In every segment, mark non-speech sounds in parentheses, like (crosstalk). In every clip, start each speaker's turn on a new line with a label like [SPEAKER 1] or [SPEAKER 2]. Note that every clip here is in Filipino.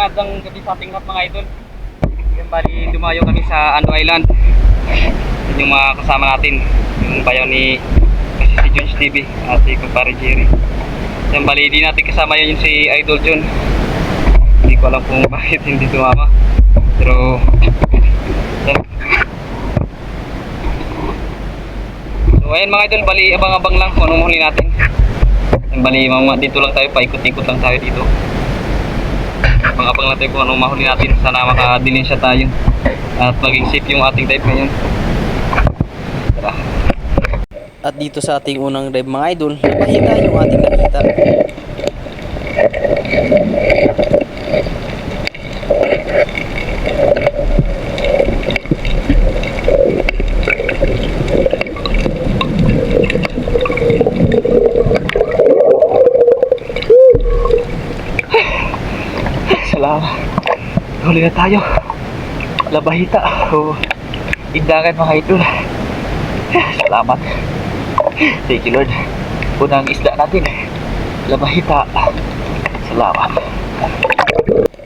[SPEAKER 1] magandang gabi sa ating lahat mga idol. Yan bali dumayo kami sa Ano Island. Yan yung mga kasama natin. Yung bayaw ni kasi si Jones TV at si kumpare Jerry. Yan bali di natin kasama yun si Idol John. Hindi ko alam kung (laughs) bakit hindi tumama. Pero yan. So ayan mga idol, bali abang-abang lang kung anong huli natin. Yan bali mga dito lang tayo, paikot-ikot lang tayo dito. Abang-abang lang tayo kung anong mahuli natin. Sana makadilinsya tayo. At maging safe yung ating dive ngayon. Tara.
[SPEAKER 2] At dito sa ating unang dive mga idol, mahina yung ating nakita.
[SPEAKER 1] Salamat. Huli na tayo. Labahita. O, indangan mga idol. Salamat. Thank you Lord. Unang isda natin. Labahita. Salamat.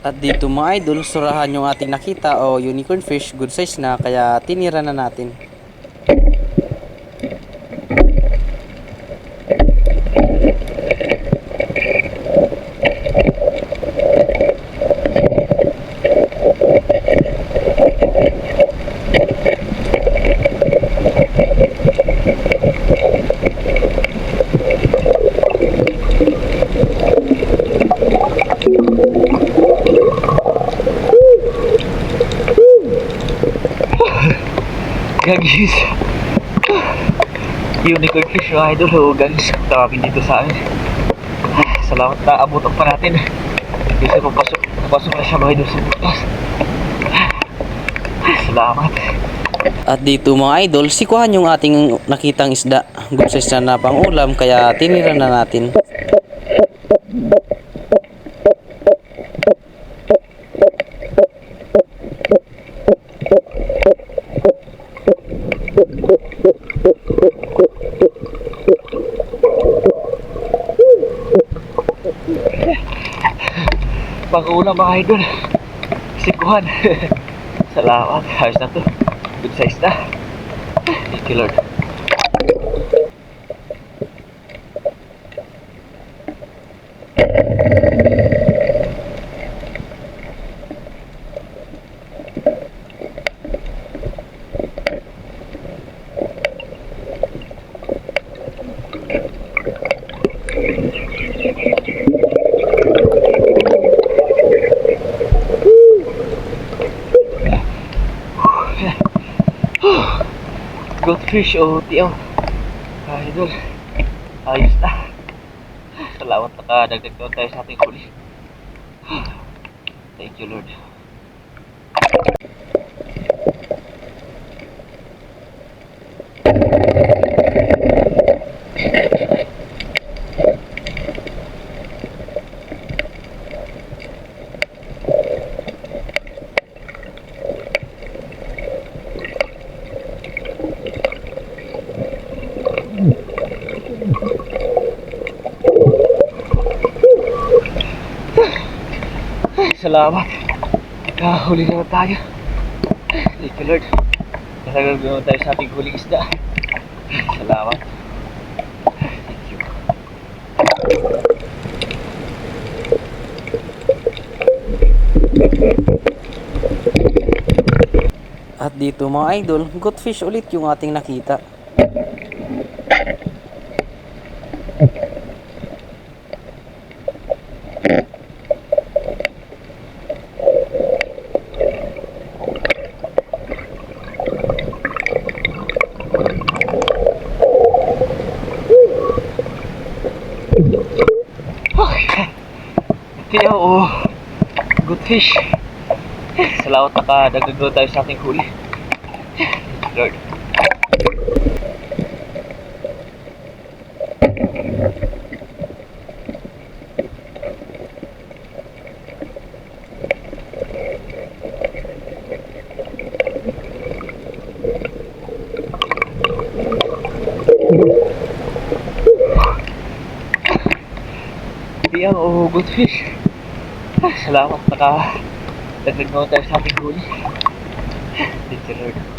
[SPEAKER 2] At dito mga idol, surahan yung ating nakita o unicorn fish, good size na kaya tinira na natin.
[SPEAKER 1] Unicorn fish mga idol. Gagis. Tawagin dito sa amin. Salamat na abutok pa natin. Kasi papasok, papasok na siya mga idol sa butas. Salamat.
[SPEAKER 2] At dito mga idol, sikuhan yung ating nakitang isda. Good size na pang ulam kaya tinira na natin.
[SPEAKER 1] Pag-ulam mga idol. Sikuhan. (laughs) Salamat. Ayos na to. Good size na. Thank you Lord. Goldfish o tiyaw. Ah, idol. Ayos na. Salamat nakadagdag daw tayo sa ating huli. (sighs) Thank you Lord. Salamat. Nakahuli na tayo. Thank you Lord. Talagang gawin tayo sa ating huling isda. Salamat. Thank you.
[SPEAKER 2] At dito mga idol, good fish ulit yung ating nakita.
[SPEAKER 1] Tiyaw o good fish. Salamat nakadagdag daw tayo sa ating huli. Lord. Tiyaw o good fish. Salamat, naka dagdag na tayo sa ating huli. Thank you, Lord.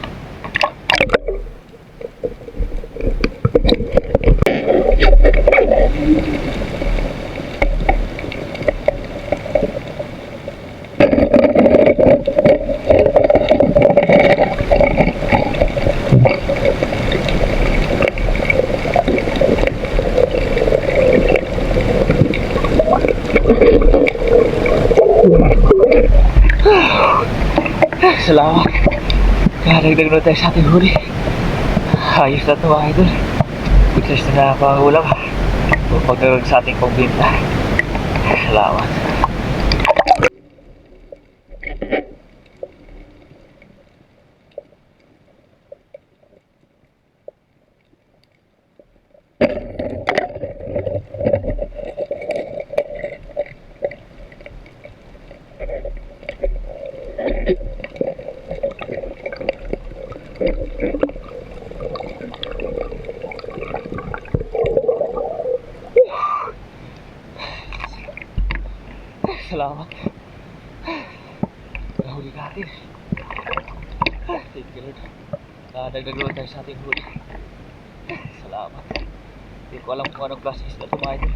[SPEAKER 1] Salamat. Nakadagdag na tayo sa ating huli. Ayos na ito mga idol. Success na na pangulam. O pagdagdag sa ating pagbinta. Salamat. Salamat. Nahuli ka atin. Thank you Lord. Nakadagdag na tayo sa ating huli. Salamat. Hindi ko alam kung anong klase isda idol.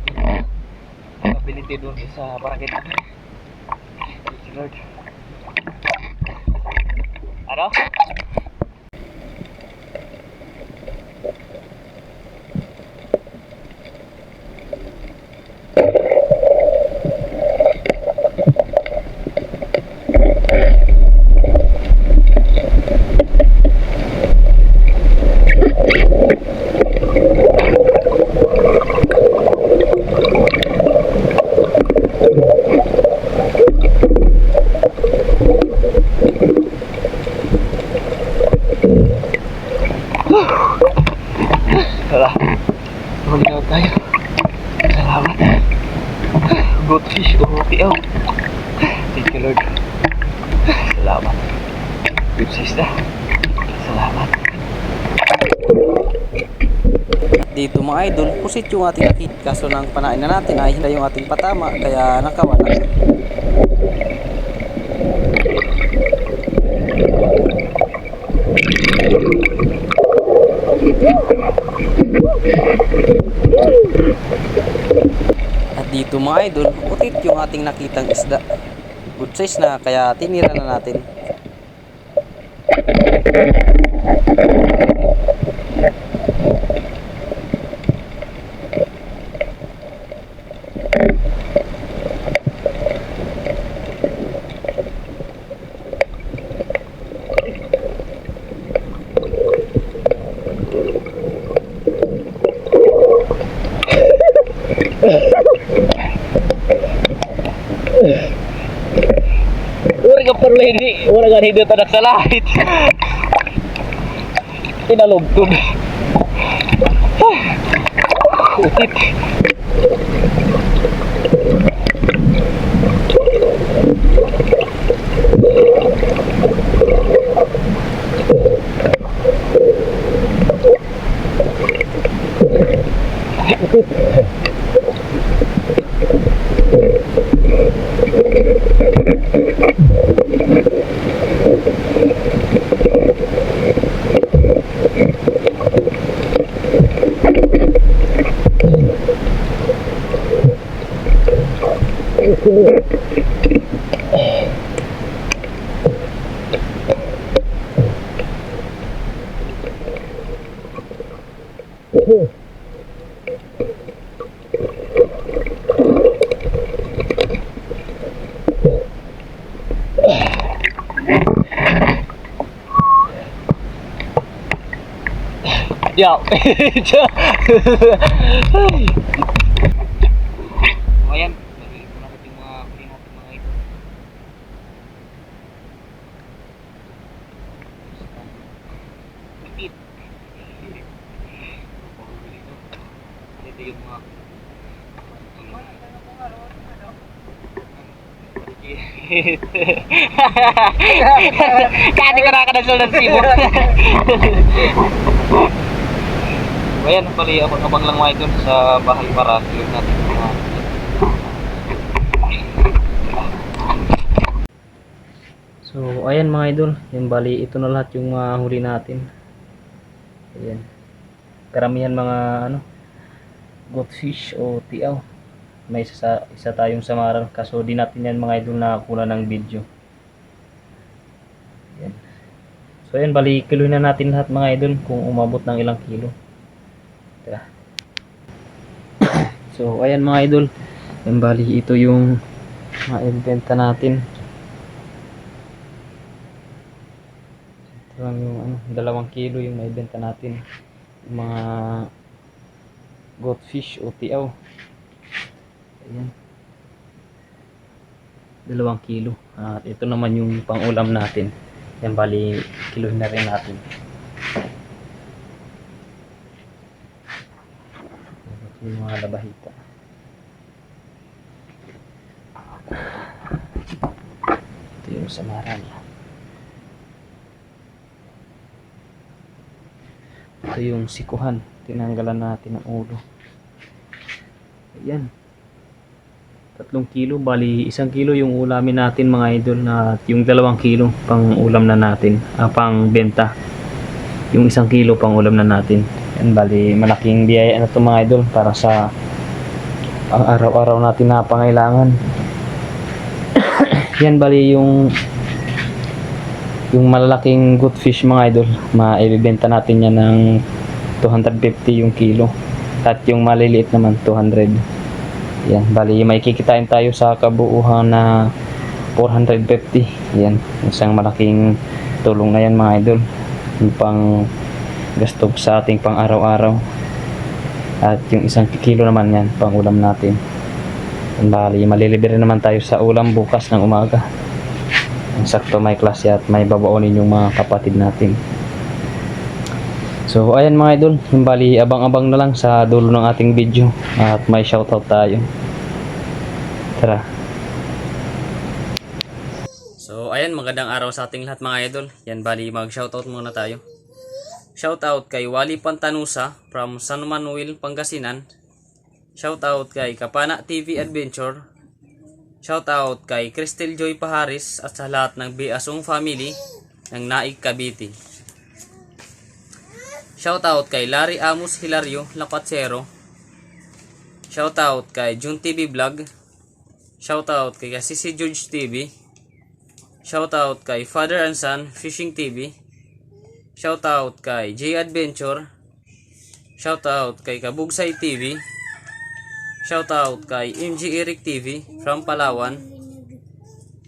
[SPEAKER 1] Nakabiliti doon sa barangay namin. Thank you Lord. Ano? Wala. Huli na tayo. Salamat. Good fish. Umupiaw. Thank you Lord. Salamat. Good fish na. Salamat.
[SPEAKER 2] At dito pusit yung ating nakit. Kaso ng panain na natin ay hindi yung ating patama kaya nakawala. At dito mga idol, putit yung ating nakitang isda. Good size na kaya tinira na natin.
[SPEAKER 1] Uri ka pero hindi tanak sa lahit. Pinalugtog. Utit. Yaw. O (laughs) ayan, nagiging ko natin yung mga huli natin mga ito. Kapit. Ito yung mga (laughs) Kati ko nakakadasal ng sibo. (laughs) Ayan, pali ako nabang lang mga idol sa bahay para silog natin mga
[SPEAKER 2] So, ayan mga idol. Yung bali, ito na lahat yung mga huli natin. Ayan. Karamihan mga ano, goldfish o tiaw. May isa, sa, isa tayong samaran. Kaso di natin yan mga idol nakakuha ng video. Ayan. So, ayan, bali, kiloin na natin lahat mga idol kung umabot ng ilang kilo. Tara. (coughs) so, ayan mga idol. Ayan, bali, ito yung maibenta natin. Ito lang yung ano, dalawang kilo yung naibenta natin. Yung mga goldfish o tiaw. Ayan. Dalawang kilo. At ito naman yung pang-ulam natin. Yan bali, kilohin na rin natin. Yung mga labahita. Ito yung samaran. Ito yung sikuhan. Tinanggalan natin ang ulo. Ayan. Tatlong kilo. Bali, isang kilo yung ulamin natin mga idol na yung dalawang kilo pang ulam na natin. Ah, pang benta. Yung isang kilo pang ulam na natin. Yan, bali, malaking biyaya na ito mga idol para sa araw-araw natin na pangailangan. (coughs) Yan, bali, yung yung malalaking good fish mga idol, maibibenta natin yan ng 250 yung kilo. At yung maliliit naman 200. Yan, bali may kikitain tayo sa kabuuhan na 450. Yan, isang malaking tulong na yan mga idol. Yung pang gasto sa ating pang araw-araw. At yung isang kilo naman yan, pang ulam natin. Bali malilibre naman tayo sa ulam bukas ng umaga. Sakto may klase at may babaonin yung mga kapatid natin. So ayan mga idol, bali abang-abang na lang sa dulo ng ating video at may shoutout tayo. Tara. So ayan, magandang araw sa ating lahat mga idol. Yan bali mag-shoutout muna tayo. Shoutout kay Wally Pantanusa from San Manuel, Pangasinan. Shoutout kay Kapana TV Adventure. Shoutout kay Cristel Joy Paharis at sa lahat ng Biasong family ng Naig Cavite. Shoutout kay Larry Amos Hilario Lapatsero. Shoutout kay Jun TV Vlog. Shoutout kay Sisi George TV. Shoutout kay Father and Son Fishing TV. Shoutout kay J Adventure. Shoutout kay Kabugsay TV. Shoutout kay MG Eric TV from Palawan.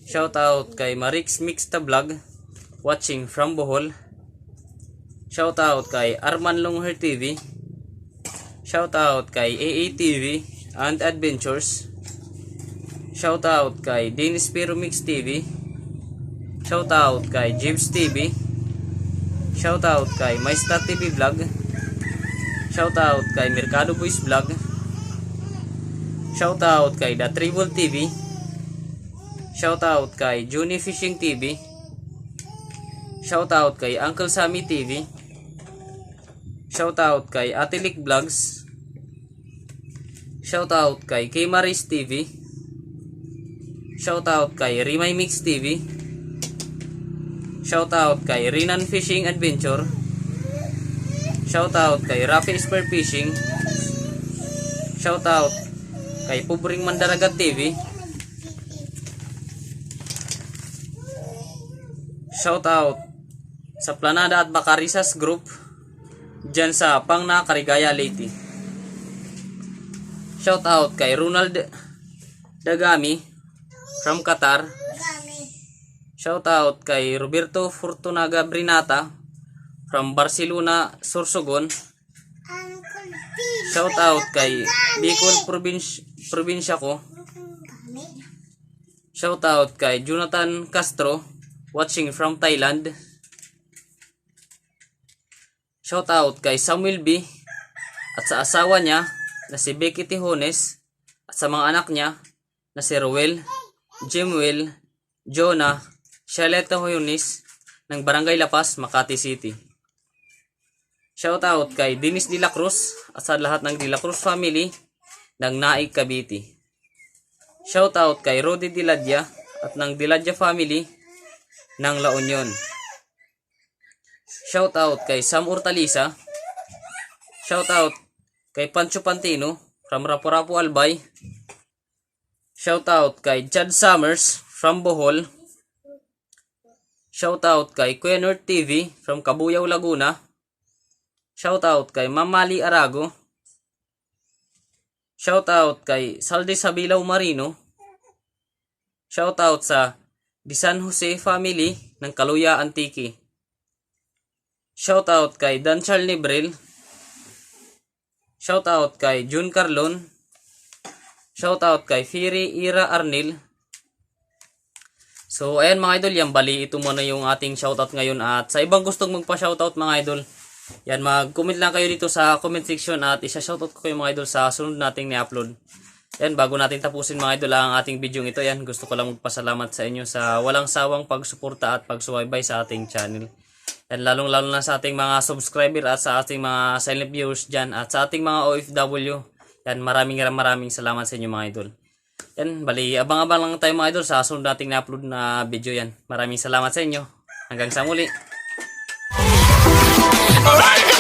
[SPEAKER 2] Shoutout kay Marix Mixta Vlog watching from Bohol. Shoutout kay Arman Longher TV. Shoutout kay AA TV and Adventures. Shoutout kay Dennis Pero Mix TV. Shoutout kay James TV. Shoutout kay Maestra TV Vlog. Shoutout kay Mercado Boys Vlog. Shoutout kay The Tribal TV. Shoutout kay Juni Fishing TV. Shoutout kay Uncle Sammy TV. Shoutout kay Atilik Vlogs. Shoutout kay K Maris TV. Shoutout kay Rimay Mix TV. Shoutout kay Rinan Fishing Adventure. Shoutout kay Rafi Spear Fishing. Shoutout kay Pubring Mandaragat TV. Shoutout sa Planada at Bacarisas Group dyan sa Pangna, Karigaya, Leyte. Shoutout kay Ronald Dagami from Qatar. Shoutout kay Roberto Fortunaga Brinata from Barcelona, Sorsogon. Shoutout kay Bicol Province, probinsya ko. Shoutout kay Jonathan Castro watching from Thailand. Shoutout kay Samuel B. At sa asawa niya na si Becky Tijones at sa mga anak niya na si Ruel, Jimwell, Jonah, Shaleta Hoyonis ng Barangay Lapas, Makati City. Shoutout kay Dennis De La Cruz at sa lahat ng De La Cruz family ng Naig Cavite. Shoutout kay Rodi Diladya at ng Diladya family ng La Union. Shoutout kay Sam Hortaliza. Shoutout kay Pancho Pantino from Rapu-Rapu Albay. Shoutout kay Chad Summers from Bohol. Shoutout kay Kuya Nerd TV from Kabuyaw, Laguna. Shoutout kay Mamali Arago. Shoutout kay Saldi Sabilaw Marino. Shoutout sa Di San Jose family ng Kaluya Antique. Shoutout kay Dan Charles Nibril. Shoutout kay June Carlon. Shoutout kay Firi Ira Arnil. So, ayan mga idol, yan bali ito muna yung ating shoutout ngayon at sa ibang gustong magpa-shoutout mga idol, yan mag-comment lang kayo dito sa comment section at isa-shoutout ko kayo mga idol sa sunod nating ni-upload. Yan, bago natin tapusin mga idol ang ating video ito, yan, gusto ko lang magpasalamat sa inyo sa walang sawang pagsuporta at pagsubaybay sa ating channel. Yan, lalong-lalo na sa ating mga subscriber at sa ating mga silent viewers dyan at sa ating mga OFW. Yan, maraming maraming salamat sa inyo mga idol. Yan, bali, abang-abang lang tayo mga idol sa sunod nating na-upload na video yan. Maraming salamat sa inyo. Hanggang sa muli. Alright.